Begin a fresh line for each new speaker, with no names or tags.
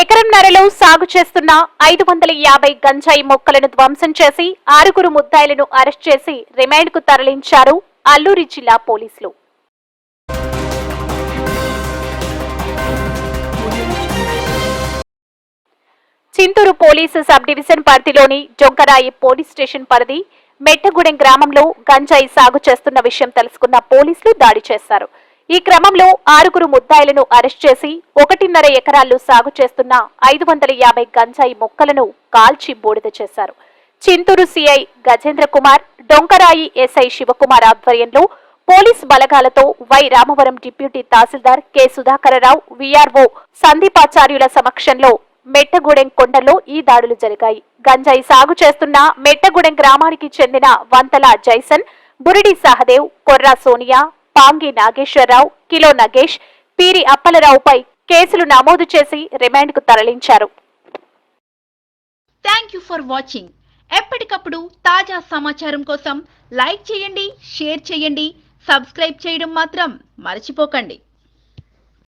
ఎకరంన్నరలో సాగు చేస్తున్న ఐదు వందల యాభై గంజాయి మొక్కలను ధ్వంసం చేసి ఆరుగురు ముద్దాయిలను అరెస్ట్ చేసి రిమాండ్కు తరలించారు అల్లూరి జిల్లా పోలీసులు. చింతూరు పోలీసు సబ్ డివిజన్ పరిధిలోని జొంకరాయి పోలీస్ స్టేషన్ పరిధి మెట్టగూడెం గ్రామంలో గంజాయి సాగు చేస్తున్న విషయం తెలుసుకున్న పోలీసులు దాడి చేశారు. ఈ క్రమంలో ఆరుగురు ముద్దాయిలను అరెస్ట్ చేసి ఒకటిన్నర ఎకరాల్లో సాగు చేస్తున్న ఐదు వందల యాభై గంజాయి మొక్కలను కాల్చి బూడిద చేశారు. చింతూరు సిఐ గజేంద్ర కుమార్ డొంకరాయి ఎస్ఐ శివకుమార్ ఆధ్వర్యంలో police బలగాలతో Y Ramavaram deputy tahsildar K Sudhakararao VRO సందీపాచార్యుల సమక్షంలో మెట్టగూడెం కొండలో ఈ దాడులు జరిగాయి. గంజాయి సాగు చేస్తున్న మెట్టగూడెం గ్రామానికి చెందిన వంతల జైసన్ బురిడి సహదేవ్ కొర్రా సోనియా పాంగి నాగేశ్వరరావు కిలో నగేష్ పీరి అప్పలరావుపై కేసులు నమోదు చేసి రిమాండ్కు తరలించారు.
థ్యాంక్ యూ ఫర్ వాచింగ్ ఎప్పటికప్పుడు తాజా సమాచారం కోసం లైక్ చేయండి షేర్ చేయండి సబ్స్క్రైబ్ చేయడం మాత్రం మర్చిపోకండి.